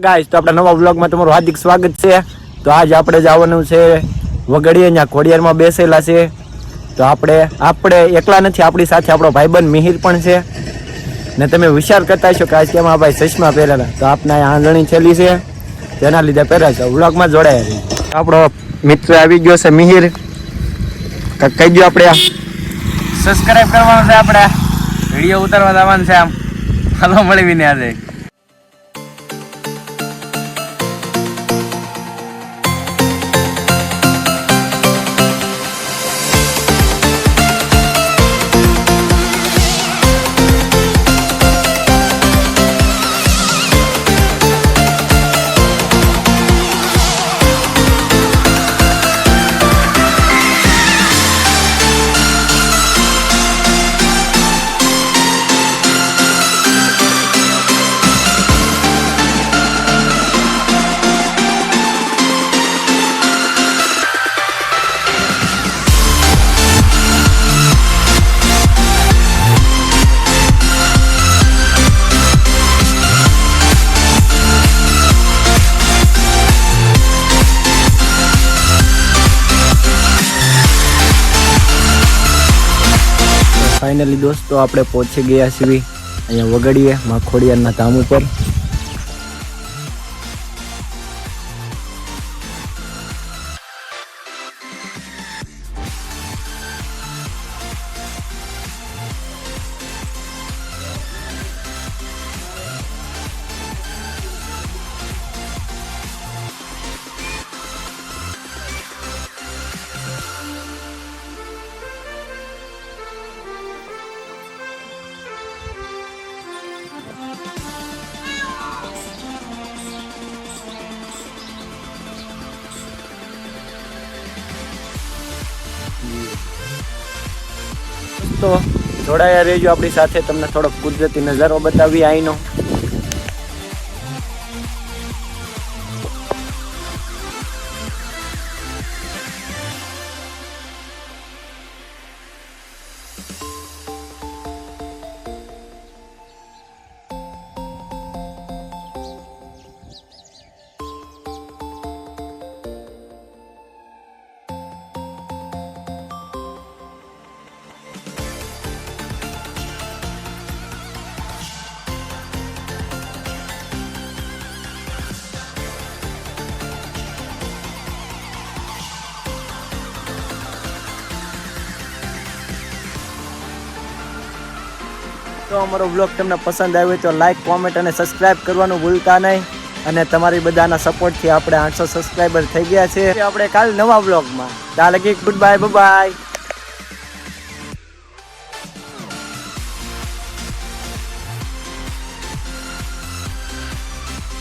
Guys તો આપણા નવા વ્લોગમાં તમારું હાર્દિક સ્વાગત છે. તો આજ આપણે જવાનું છે વગડીએ ત્યાં ખોડિયારમાં બેસેલા છે. તો આપણે આપણે એકલા નથી, આપણી સાથે આપણો ભાઈબંધ મિહિર પણ છે. ને તમે વિચાર કરતા છો કે આજ કેમ આ ભાઈ ચશ્મા પહેરેલા? તો આપના આંધણી છેલી છે. તેના લીધે પહેર્યા છે. વ્લોગમાં જોડાયા છે આપણો મિત્ર આવી ગયો છે મિહિર. કહી ગયો આપણે સબસ્ક્રાઈબ કરવાનું છે આપણે. વીડિયો ઉતારવા જવાનું છે આમ. હલો મળી આજે. ફાઇનલી દોસ્તો આપણે પહોંચી ગયા છીએ અહીંયા વગડીએ માખોડિયારના ધામ ઉપર. તો જોડાયા રહેજો આપણી સાથે. તમને થોડોક કુદરતી નજારો બતાવી અહીંનો તો અમારો બ્લોગ તમને પસંદ આવ્યો તો લાઈક કોમેન્ટ અને સબસ્ક્રાઇબ કરવાનું ભૂલતા નહીં. અને તમારી બધાના સપોર્ટથી આપણે આઠસો સબસ્ક્રાઈબર થઈ ગયા છે. આપણે કાલ નવા બ્લોગમાં ત્યાં લગી ગુડ બાય બાય